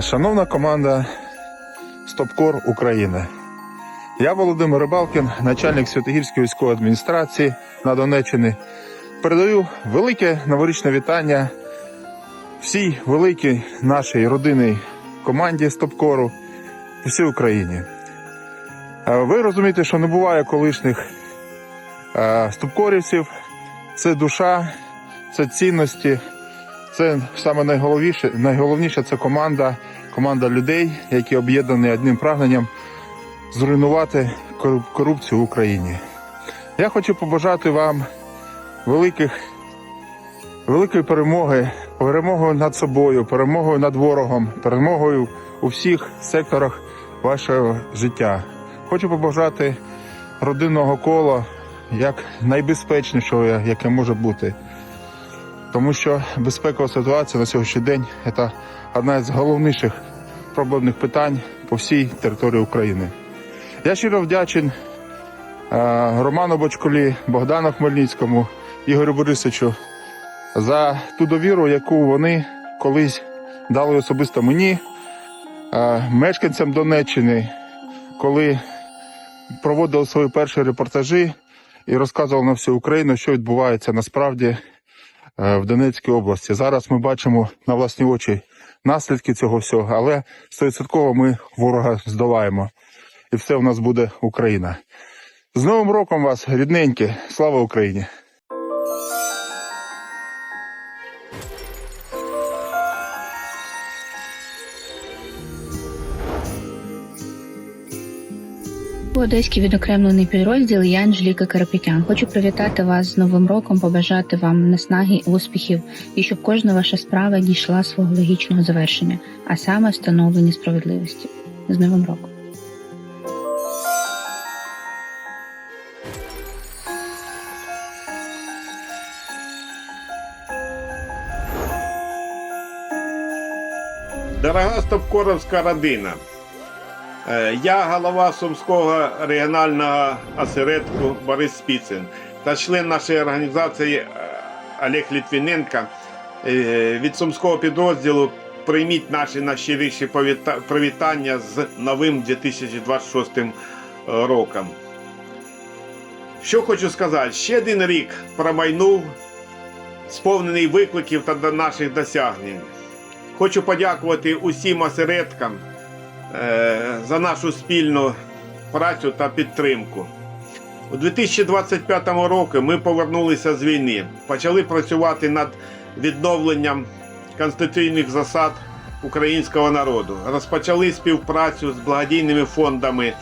Шановна команда Стопкор України. Я Володимир Рибалкін, начальник Святогірської військової адміністрації на Донеччині. Передаю велике новорічне вітання всій великій нашій родинній команді Стопкору і всій Україні. Ви розумієте, що не буває колишніх стопкорівців. Це душа, це цінності, це саме найголовніше, найголовніше це команда, команда людей, які об'єднані одним прагненням зруйнувати кору- корупцію в Україні. Я хочу побажати вам великих, великої перемоги, перемогою над собою, перемогою над ворогом, перемогою у всіх секторах вашого життя. Хочу побажати родинного кола як найбезпечнішого, яке може бути. Тому що безпекова ситуація на сьогоднішній день це одна з головніших проблемних питань по всій території України. Я щиро вдячен Роману Бочколі, Богдану Хмельницькому, Ігорю Борисовичу за ту довіру, яку вони колись дали особисто мені, е, мешканцям Донеччини, коли проводили свої перші репортажі і розказували на всю Україну, що відбувається насправді в Донецькій області. Зараз ми бачимо на власні очі наслідки цього всього, але стовідсотково ми ворога здолаємо. І все у нас буде Україна. З Новим роком вас, рідненькі! Слава Україні! Одеський відокремлений підрозділ я Анжеліка Карапетян. Хочу привітати вас з Новим роком, побажати вам наснаги, успіхів і щоб кожна ваша справа дійшла свого логічного завершення, а саме встановлення справедливості. З Новим роком! Дорога Стопкоровська родина. Е, Я голова Сумського регіонального осередку Борис Спіцин та член нашої організації е, Олег Літвіненко. Е, Від Сумського підрозділу прийміть наші найщиріші привітання з новим 2026 роком. Що хочу сказати, ще один рік промайнув, сповнений викликів та до наших досягнень. Хочу подякувати усім осередкам за нашу спільну працю та підтримку. У 2025 році ми повернулися з війни, почали працювати над відновленням конституційних засад українського народу, розпочали співпрацю з благодійними фондами.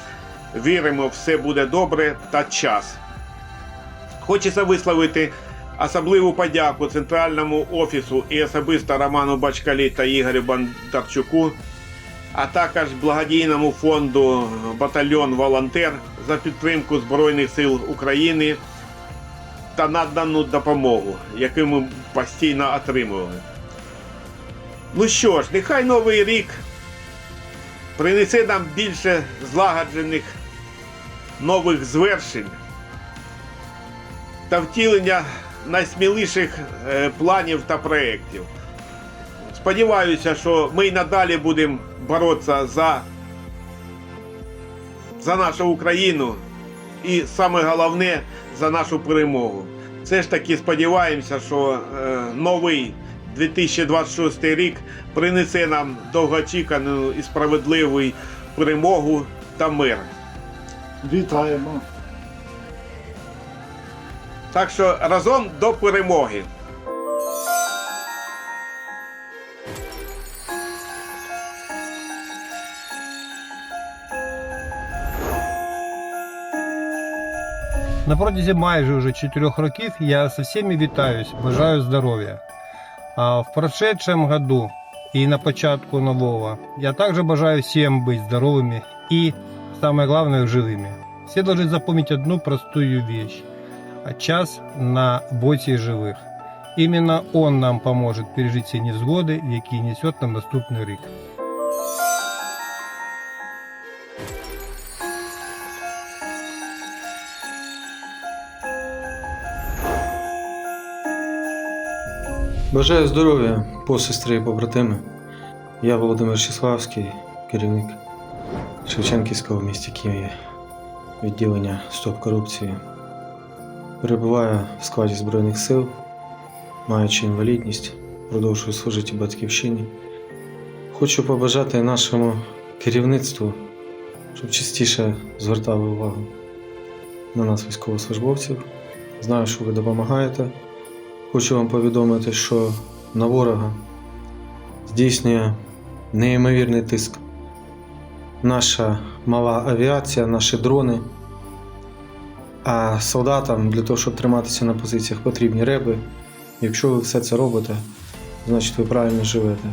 Віримо, все буде добре та час. Хочеться висловити особливу подяку Центральному офісу і особисто Роману Бачкалі та Ігорю Бондарчуку, а також благодійному фонду Батальйон Волонтер за підтримку Збройних сил України та надану допомогу, яку ми постійно отримували. Ну що ж, нехай новий рік принесе нам більше злагоджених нових звершень та втілення найсміліших е, планів та проєктів. Сподіваюся, що ми й надалі будемо боротися за, за нашу Україну і саме головне за нашу перемогу. Все ж таки сподіваємося, що е, новий 2026 рік принесе нам довгоочікувану і справедливу перемогу та мир. Вітаємо. Так що разом до перемоги. На протязі майже вже чотирьох років я со всеми вітаюсь, бажаю здоров'я. А в прошедшем году и на початку нового я также бажаю всем быть здоровыми и, самое главное, живыми. Все должны запомнить одну простую вещь. А час на боці живых. Именно он нам поможет пережить все невзгоды, які несет нам наступний рік. Бажаю здоров'я, посестри і побратими. Я Володимир Числавський, керівник Шевченківського в місті Києві відділення Стоп корупції. Перебуваю в складі Збройних сил, маючи інвалідність, продовжую служити батьківщині. Хочу побажати нашому керівництву, щоб частіше звертали увагу на нас, військовослужбовців. Знаю, що ви допомагаєте. Хочу вам повідомити, що на ворога здійснює неймовірний тиск. Наша мала авіація, наші дрони. А солдатам для того, щоб триматися на позиціях, потрібні реби. Якщо ви все це робите, значить ви правильно живете.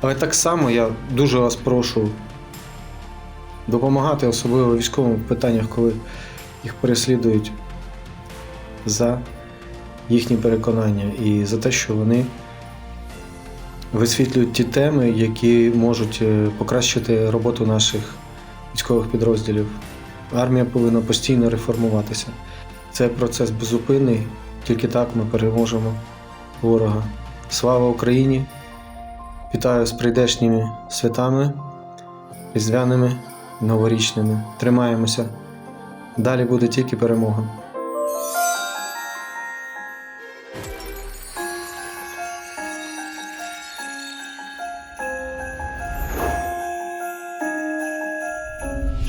Але так само я дуже вас прошу допомагати, особливо військовим в питаннях, коли їх переслідують за їхні переконання і за те, що вони висвітлюють ті теми, які можуть е, покращити роботу наших військових підрозділів. Армія повинна постійно реформуватися. Це процес безупинний, тільки так ми переможемо ворога. Слава Україні! Вітаю з прийдешніми святами, різдвяними, новорічними. Тримаємося. Далі буде тільки перемога.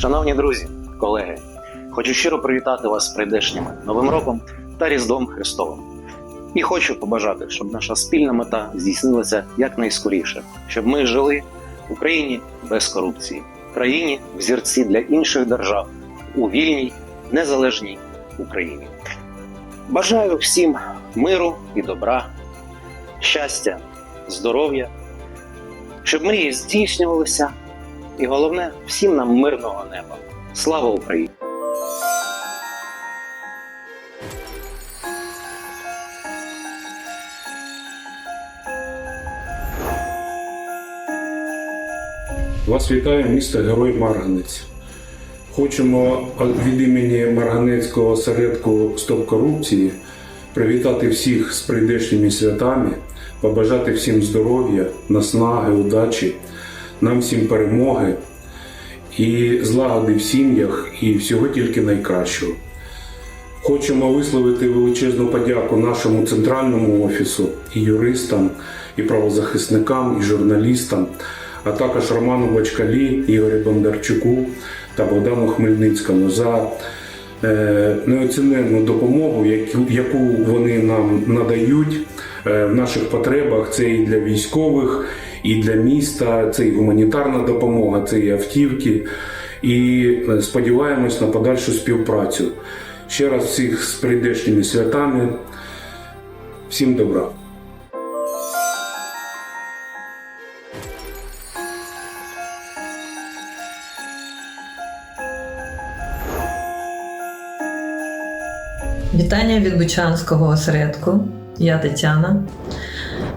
Шановні друзі, колеги, хочу щиро привітати вас з прийдешніми Новим роком та Різдвом Христовим. І хочу побажати, щоб наша спільна мета здійснилася якнайскоріше, щоб ми жили в Україні без корупції, в країні взірці для інших держав у вільній, незалежній Україні. Бажаю всім миру і добра, щастя, здоров'я, щоб мрії здійснювалися, і головне всім нам мирного неба. Слава Україні! Вас вітає місто Герой Марганець. Хочемо від імені Марганецького осередку Стоп корупції привітати всіх з прийдешніми святами, побажати всім здоров'я, наснаги, удачі, нам всім перемоги і злагоди в сім'ях і всього тільки найкращого. Хочемо висловити величезну подяку нашому центральному офісу, і юристам, і правозахисникам, і журналістам, а також Роману Бачкалі, Ігорю Бондарчуку та Богдану Хмельницькому за е, неоціненну допомогу, яку вони нам надають е, в наших потребах. Це і для військових, і для міста, це і гуманітарна допомога, це і автівки. І е, сподіваємось на подальшу співпрацю. Ще раз всіх з прийдешніми святами. Всім добра. Вітання від Бучанського осередку. Я Тетяна.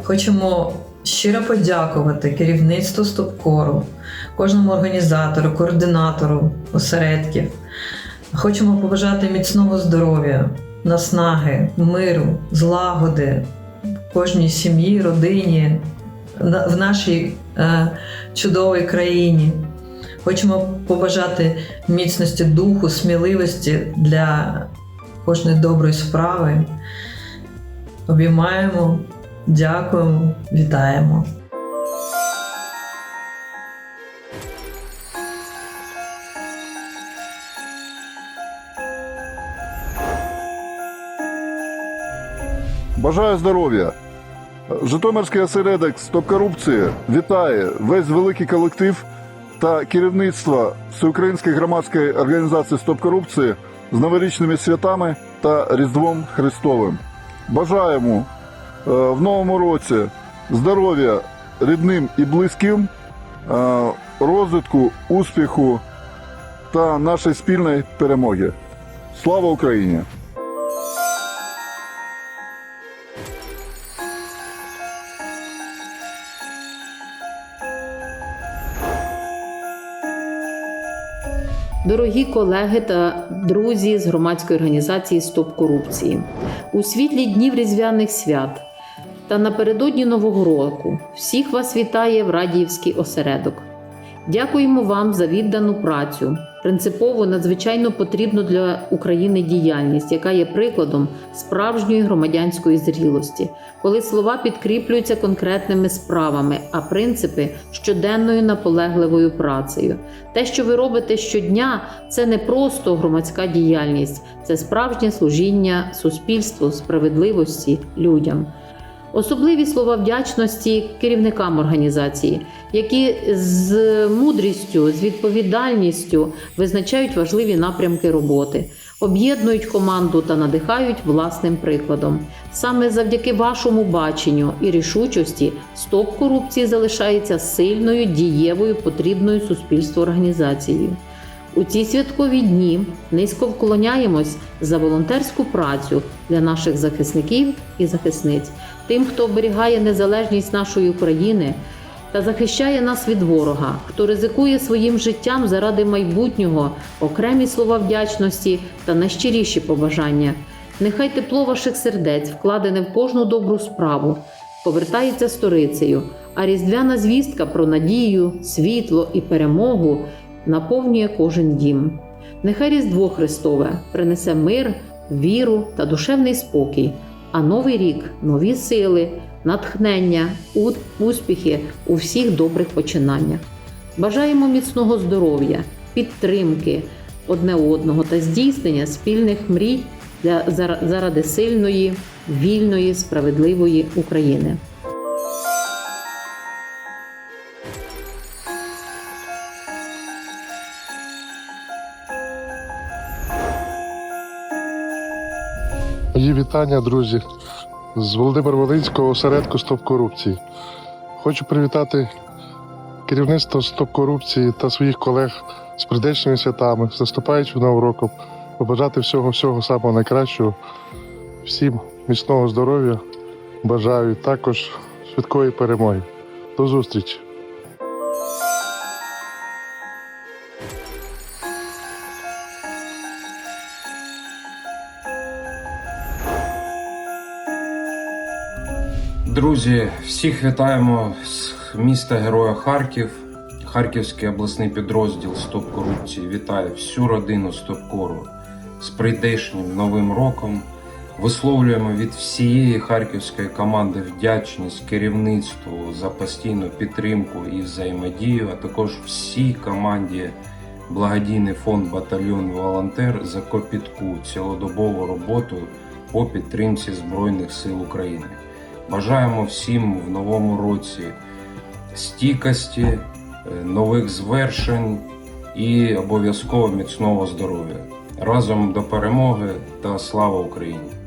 Хочемо щиро подякувати керівництву Стопкору, кожному організатору, координатору осередків. Хочемо побажати міцного здоров'я, наснаги, миру, злагоди кожній сім'ї, родині, в нашій е, чудовій країні. Хочемо побажати міцності духу, сміливості для кожної доброї справи. Обіймаємо, дякуємо, вітаємо. Бажаю здоров'я. Житомирський осередок Стоп корупції вітає весь великий колектив та керівництво Всеукраїнської громадської організації Стоп корупції з новорічними святами та Різдвом Христовим. Бажаємо в новому році здоров'я рідним і близьким, е, розвитку, успіху та нашої спільної перемоги. Слава Україні! Дорогі колеги та друзі з громадської організації Стоп корупції у світлі днів різдвяних свят Та напередодні Нового року всіх вас вітає Врадіївський осередок. Дякуємо вам за віддану працю, принципово надзвичайно потрібну для України діяльність, яка є прикладом справжньої громадянської зрілості, коли слова підкріплюються конкретними справами, а принципи щоденною наполегливою працею. Те, що ви робите щодня, це не просто громадська діяльність, це справжнє служіння суспільству, справедливості, людям. Особливі слова вдячності керівникам організації, які з мудрістю, з відповідальністю визначають важливі напрямки роботи, об'єднують команду та надихають власним прикладом. Саме завдяки вашому баченню і рішучості стоп корупції залишається сильною, дієвою, потрібною суспільству організацією. У ці святкові дні низько вклоняємось за волонтерську працю для наших захисників і захисниць, тим, хто оберігає незалежність нашої України та захищає нас від ворога, хто ризикує своїм життям заради майбутнього, окремі слова вдячності та найщиріші побажання. Нехай тепло ваших сердець, вкладене в кожну добру справу, повертається сторицею, а різдвяна звістка про надію, світло і перемогу наповнює кожен дім. Нехай Різдво Христове принесе мир, віру та душевний спокій, а новий рік нові сили, натхнення, успіхи у всіх добрих починаннях. Бажаємо міцного здоров'я, підтримки одне одного та здійснення спільних мрій для заради сильної, вільної, справедливої України. Вітання, друзі, з Володимир Волинського осередку Стоп корупції. Хочу привітати керівництво Стоп корупції та своїх колег з прийдешніми святами, з наступаючим новим роком, побажати всього всього самого найкращого, всім міцного здоров'я. Бажаю також швидкої перемоги. До зустрічі! Друзі, всіх вітаємо з міста Героя Харків. Харківський обласний підрозділ Стоп корупції вітає всю родину Стопкору з прийдешнім новим роком. Висловлюємо від всієї харківської команди вдячність керівництву за постійну підтримку і взаємодію, а також всій команді благодійний фонд Батальйон Волонтер за копітку цілодобову роботу по підтримці Збройних сил України. Бажаємо всім в новому році стійкості, е, нових звершень і обов'язково міцного здоров'я. Разом до перемоги та слава Україні!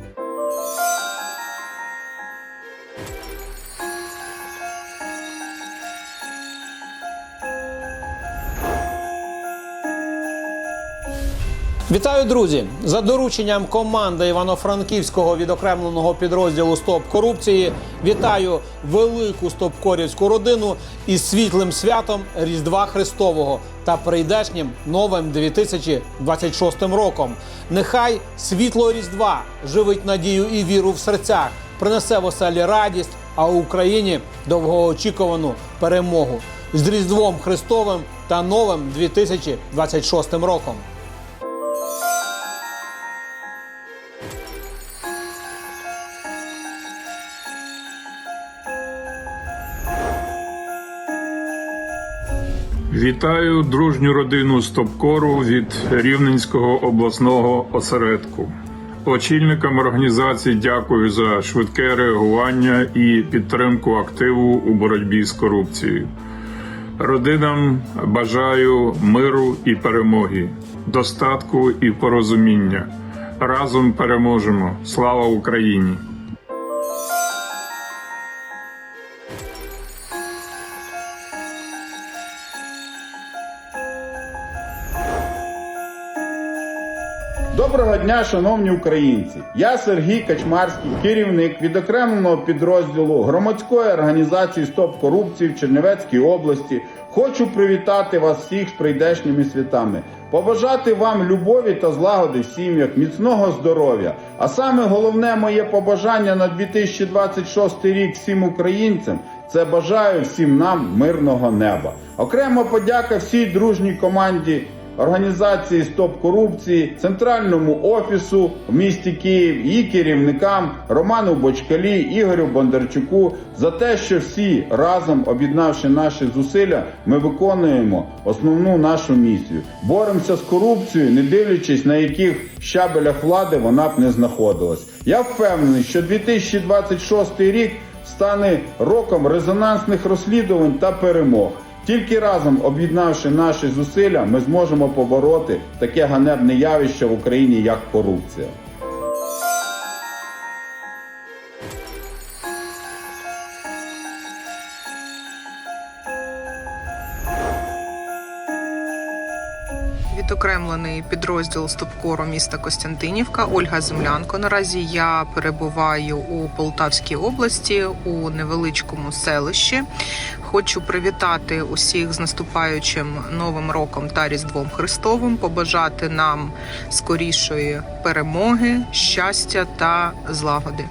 Вітаю, друзі! За дорученням команди Івано-Франківського відокремленого підрозділу Стоп корупції вітаю велику стопкорівську родину із світлим святом Різдва Христового та прийдешнім новим 2026 роком. Нехай світло Різдва живить надію і віру в серцях, принесе в оселі радість, а Україні довгоочікувану перемогу з Різдвом Христовим та новим 2026 роком. Вітаю дружню родину Стопкору від Рівненського обласного осередку. Очільникам організації дякую за швидке реагування і підтримку активу у боротьбі з корупцією. Родинам бажаю миру і перемоги, достатку і порозуміння. Разом переможемо. Слава Україні! Дня, шановні українці! Я Сергій Качмарський, керівник відокремленого підрозділу громадської організації Стоп корупції в Чернівецькій області. Хочу привітати вас всіх з прийдешніми святами, побажати вам любові та злагоди в сім'ях, міцного здоров'я. А саме головне моє побажання на 2026 рік всім українцям це бажаю всім нам мирного неба. Окремо подяка всій дружній команді організації Стоп корупції, центральному офісу в місті Київ, її керівникам Роману Бочкалі, Ігорю Бондарчуку за те, що всі разом, об'єднавши наші зусилля, ми виконуємо основну нашу місію. Боремося з корупцією, не дивлячись на яких щабелях влади вона б не знаходилась. Я впевнений, що 2026 рік стане роком резонансних розслідувань та перемог. Тільки разом, об'єднавши наші зусилля, ми зможемо побороти таке ганебне явище в Україні, як корупція. Відокремлений підрозділ Стопкору міста Костянтинівка Ольга Землянко. Наразі я перебуваю у Полтавській області у невеличкому селищі. Хочу привітати усіх з наступаючим новим роком та Різдвом Христовим, побажати нам скорішої перемоги, щастя та злагоди.